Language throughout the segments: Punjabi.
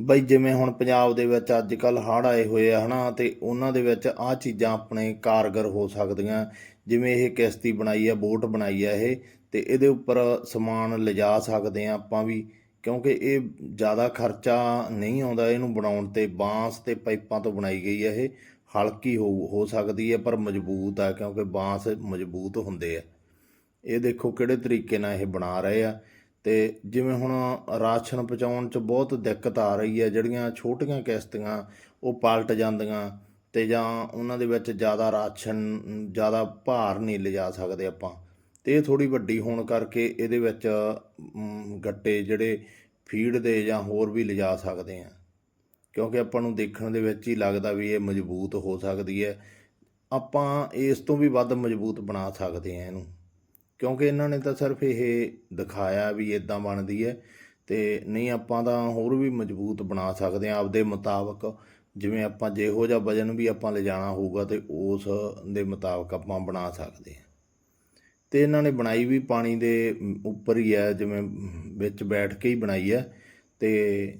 ਬਈ ਜਿਵੇਂ ਹੁਣ ਪੰਜਾਬ ਦੇ ਵਿੱਚ ਅੱਜ ਕੱਲ ਹੜ੍ਹ ਆਏ ਹੋਏ ਆ, ਹਨਾ, ਤੇ ਉਹਨਾਂ ਦੇ ਵਿੱਚ ਆਹ ਚੀਜ਼ਾਂ ਆਪਣੇ ਕਾਰਗਰ ਹੋ ਸਕਦੀਆਂ। ਜਿਵੇਂ ਇਹ ਕਿਸ਼ਤੀ ਬਣਾਈ ਆ, ਬੋਟ ਬਣਾਈ ਆ ਇਹ, ਤੇ ਇਹਦੇ ਉੱਪਰ ਸਮਾਨ ਲਿਜਾ ਸਕਦੇ ਆ ਆਪਾਂ ਵੀ, ਕਿਉਂਕਿ ਇਹ ਜ਼ਿਆਦਾ ਖਰਚਾ ਨਹੀਂ ਆਉਂਦਾ ਇਹਨੂੰ ਬਣਾਉਣ ਤੇ। ਬਾਂਸ ਤੇ ਪਾਈਪਾਂ ਤੋਂ ਬਣਾਈ ਗਈ ਆ ਇਹ, ਹਲਕੀ ਹੋ ਹੋ ਸਕਦੀ ਹੈ ਪਰ ਮਜ਼ਬੂਤ ਆ, ਕਿਉਂਕਿ ਬਾਂਸ ਮਜ਼ਬੂਤ ਹੁੰਦੇ ਆ। ਇਹ ਦੇਖੋ ਕਿਹੜੇ ਤਰੀਕੇ ਨਾਲ ਇਹ ਬਣਾ ਰਹੇ ਆ। ਤੇ ਜਿਵੇਂ ਹੁਣ ਰਾਸ਼ਨ ਪਹੁੰਚਾਉਣ 'ਚ ਬਹੁਤ ਦਿੱਕਤ ਆ ਰਹੀ ਹੈ, ਜਿਹੜੀਆਂ ਛੋਟੀਆਂ ਕਿਸ਼ਤੀਆਂ ਉਹ ਪਲਟ ਜਾਂਦੀਆਂ ਤੇ ਜਾਂ ਉਹਨਾਂ ਦੇ ਵਿੱਚ ਜ਼ਿਆਦਾ ਰਾਸ਼ਨ, ਜ਼ਿਆਦਾ ਭਾਰ ਨਹੀਂ ਲਿਜਾ ਸਕਦੇ ਆਪਾਂ। ਤੇ ਇਹ ਥੋੜੀ ਵੱਡੀ ਹੋਣ ਕਰਕੇ ਇਹਦੇ ਵਿੱਚ ਗੱਟੇ ਜਿਹੜੇ ਫੀਡ ਦੇ ਜਾਂ ਹੋਰ ਵੀ ਲਿਜਾ ਸਕਦੇ ਆ ਕਿਉਂਕਿ ਆਪਾਂ ਨੂੰ ਦੇਖਣ ਦੇ ਵਿੱਚ ਹੀ ਲੱਗਦਾ ਵੀ ਇਹ ਮਜ਼ਬੂਤ ਹੋ ਸਕਦੀ ਹੈ। ਆਪਾਂ ਇਸ ਤੋਂ ਵੀ ਵੱਧ ਮਜ਼ਬੂਤ ਬਣਾ ਸਕਦੇ ਆ ਇਹਨੂੰ। ਕਿਉਂਕਿ ਇਹਨਾਂ ਨੇ ਤਾਂ ਸਿਰਫ ਇਹ ਦਿਖਾਇਆ ਵੀ ਇਦਾਂ ਬਣਦੀ ਹੈ ਤੇ ਨਹੀਂ ਆਪਾਂ ਤਾਂ ਹੋਰ ਵੀ ਮਜ਼ਬੂਤ ਬਣਾ ਸਕਦੇ ਆ ਆਪਦੇ ਮੁਤਾਬਕ। ਜਿਵੇਂ ਆਪਾਂ ਜਿਹੋ ਜਿਹਾ ਵਜਨ ਵੀ ਆਪਾਂ ਲਿਜਾਣਾ ਹੋਊਗਾ ਤੇ ਉਸ ਦੇ ਮੁਤਾਬਕ ਆਪਾਂ ਬਣਾ ਸਕਦੇ ਆ ਤੇ ਇਹਨਾਂ ਨੇ ਬਣਾਈ ਵੀ ਪਾਣੀ ਦੇ ਉੱਪਰ ਹੀ ਹੈ, ਜਿਵੇਂ ਵਿੱਚ ਬੈਠ ਕੇ ਹੀ ਬਣਾਈ ਹੈ। ਤੇ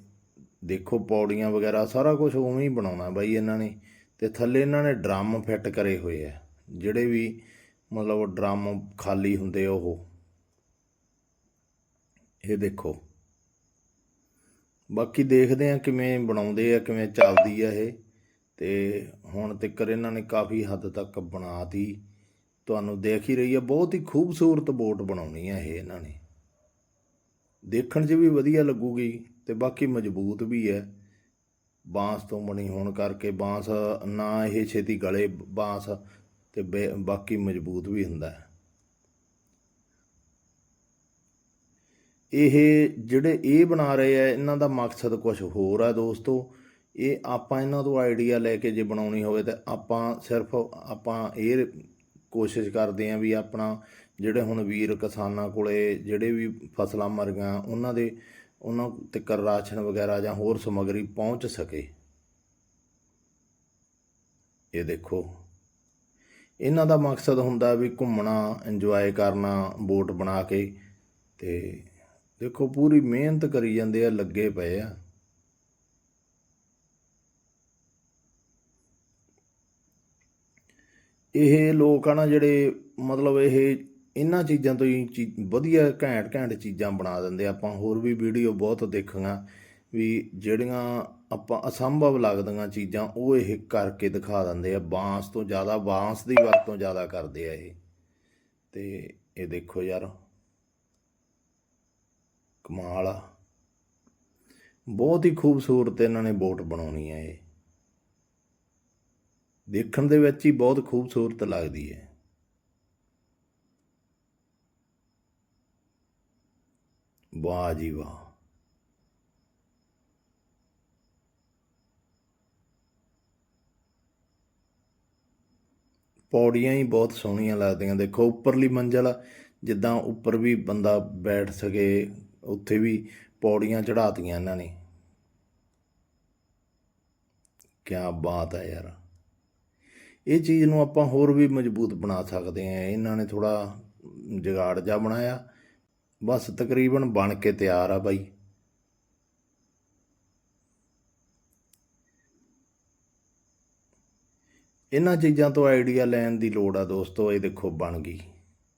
ਦੇਖੋ ਪੌੜੀਆਂ ਵਗੈਰਾ ਸਾਰਾ ਕੁਝ ਉਵੇਂ ਹੀ ਬਣਾਉਣਾ ਬਾਈ ਇਹਨਾਂ ਨੇ। ਤੇ ਥੱਲੇ ਇਹਨਾਂ ਨੇ ਡਰਮ ਫਿੱਟ ਕਰੇ ਹੋਏ ਆ ਜਿਹੜੇ ਵੀ ਮਤਲਬ ਡਰਮ ਖਾਲੀ ਹੁੰਦੇ ਉਹ। ਇਹ ਦੇਖੋ। ਬਾਕੀ ਦੇਖਦੇ ਆ ਕਿਵੇਂ ਬਣਾਉਂਦੇ ਆ, ਕਿਵੇਂ ਚੱਲਦੀ ਆ ਇਹ। ਤੇ ਹੁਣ ਤੱਕ ਇਹਨਾਂ ਨੇ ਕਾਫੀ ਹੱਦ ਤੱਕ ਬਣਾਤੀ ਤੁਹਾਨੂੰ ਦੇਖ ਹੀ ਰਹੀ ਆ, ਬਹੁਤ ਹੀ ਖੂਬਸੂਰਤ ਬੋਟ ਬਣਾਉਣੀ ਆ ਇਹ ਇਹਨਾਂ ਨੇ। ਦੇਖਣ 'ਚ ਵੀ ਵਧੀਆ ਲੱਗੂਗੀ ਤੇ ਬਾਕੀ ਮਜ਼ਬੂਤ ਵੀ ਹੈ। ਬਾਂਸ ਤੋਂ ਬਣੀ ਹੋਣ ਕਰਕੇ ਬਾਂਸ, ਨਾ ਇਹ ਛੇਤੀ ਗਲੇ, ਬਾਂਸ ਤੇ ਬੇ- ਬਾਕੀ ਮਜ਼ਬੂਤ ਵੀ ਹੁੰਦਾ ਹੈ। ਇਹ ਜਿਹੜੇ ਇਹ ਬਣਾ ਰਹੇ ਆ, ਇਹਨਾਂ ਦਾ ਮਕਸਦ ਕੁਝ ਹੋਰ ਆ ਦੋਸਤੋ। ਇਹ ਆਪਾਂ ਇਹਨਾਂ ਤੋਂ ਆਈਡੀਆ ਲੈ ਕੇ ਜੇ ਬਣਾਉਣੀ ਹੋਵੇ ਤਾਂ ਆਪਾਂ ਸਿਰਫ ਆਪਾਂ ਇਹ ਕੋਸ਼ਿਸ਼ ਕਰਦੇ ਆਂ ਵੀ ਆਪਣਾ ਜਿਹੜੇ ਹੁਣ ਵੀਰ ਕਿਸਾਨਾਂ ਕੋਲੇ ਜਿਹੜੇ ਵੀ ਫਸਲਾਂ ਮਰ ਗਈਆਂ, ਉਹਨਾਂ ਦੇ, ਉਹਨਾਂ ਤੱਕ ਰਾਸ਼ਨ ਵਗੈਰਾ ਜਾਂ ਹੋਰ ਸਮੱਗਰੀ ਪਹੁੰਚ ਸਕੇ। ਇਹ ਦੇਖੋ। ਇਹਨਾਂ ਦਾ ਮਕਸਦ ਹੁੰਦਾ ਵੀ ਘੁੰਮਣਾ ਇੰਜੋਏ ਕਰਨਾ ਬੋਟ ਬਣਾ ਕੇ। ਤੇ ਦੇਖੋ, ਪੂਰੀ ਮਿਹਨਤ ਕਰੀ ਜਾਂਦੇ ਆ, ਲੱਗੇ ਪਏ ਆ। ਇਹ ਲੋਕ ਆ ਨਾ ਜਿਹੜੇ, ਮਤਲਬ ਇਹ ਇਹਨਾਂ ਚੀਜ਼ਾਂ ਤੋਂ ਹੀ ਚੀ- ਵਧੀਆ ਘੈਂਟ ਘੈਂਟ ਚੀਜ਼ਾਂ ਬਣਾ ਦਿੰਦੇ ਆਪਾਂ ਹੋਰ ਵੀ ਵੀਡੀਓ ਬਹੁਤ ਦੇਖੀਆਂ ਵੀ ਜਿਹੜੀਆਂ ਆਪਾਂ ਅਸੰਭਵ ਲੱਗਦੀਆਂ ਚੀਜ਼ਾਂ ਉਹ ਇਹ ਕਰਕੇ ਦਿਖਾ ਦਿੰਦੇ ਆ। ਬਾਂਸ ਤੋਂ ਜ਼ਿਆਦਾ, ਬਾਂਸ ਦੀ ਵਰਤੋਂ ਜ਼ਿਆਦਾ ਕਰਦੇ ਆ ਇਹ। ਤੇ ਇਹ ਦੇਖੋ ਯਾਰ, ਕਮਾਲ ਆ। ਬਹੁਤ ਹੀ ਖੂਬਸੂਰਤ ਇਹਨਾਂ ਨੇ ਬੋਟ ਬਣਾਉਣੀ ਹੈ ਇਹ। ਦੇਖਣ ਦੇ ਵਿੱਚ ਹੀ ਬਹੁਤ ਖੂਬਸੂਰਤ ਲੱਗਦੀ ਹੈ। ਵਾਹ ਜੀ ਵਾਹ। ਪੌੜੀਆਂ ਹੀ ਬਹੁਤ ਸੋਹਣੀਆਂ ਲੱਗਦੀਆਂ। ਦੇਖੋ, ਉੱਪਰਲੀ ਮੰਜ਼ਲ, ਜਿੱਦਾਂ ਉੱਪਰ ਵੀ ਬੰਦਾ ਬੈਠ ਸਕੇ, ਉੱਥੇ ਵੀ ਪੌੜੀਆਂ ਚੜਾਤੀਆਂ ਇਹਨਾਂ ਨੇ। ਕੀ ਬਾਤ ਹੈ ਯਾਰ। ਇਹ ਚੀਜ਼ ਨੂੰ ਆਪਾਂ ਹੋਰ ਵੀ ਮਜ਼ਬੂਤ ਬਣਾ ਸਕਦੇ ਆ ਇਹਨਾਂ ਨੇ ਥੋੜਾ ਜਗਾੜ ਜਾ ਬਣਾਇਆ। ਬਸ ਤਕਰੀਬਨ ਬਣ ਕੇ ਤਿਆਰ ਆ ਬਾਈ। ਇਹਨਾਂ ਚੀਜ਼ਾਂ ਤੋਂ ਆਈਡੀਆ ਲੈਣ ਦੀ ਲੋੜ ਆ ਦੋਸਤੋ ਇਹ ਦੇਖੋ ਬਣ ਗਈ।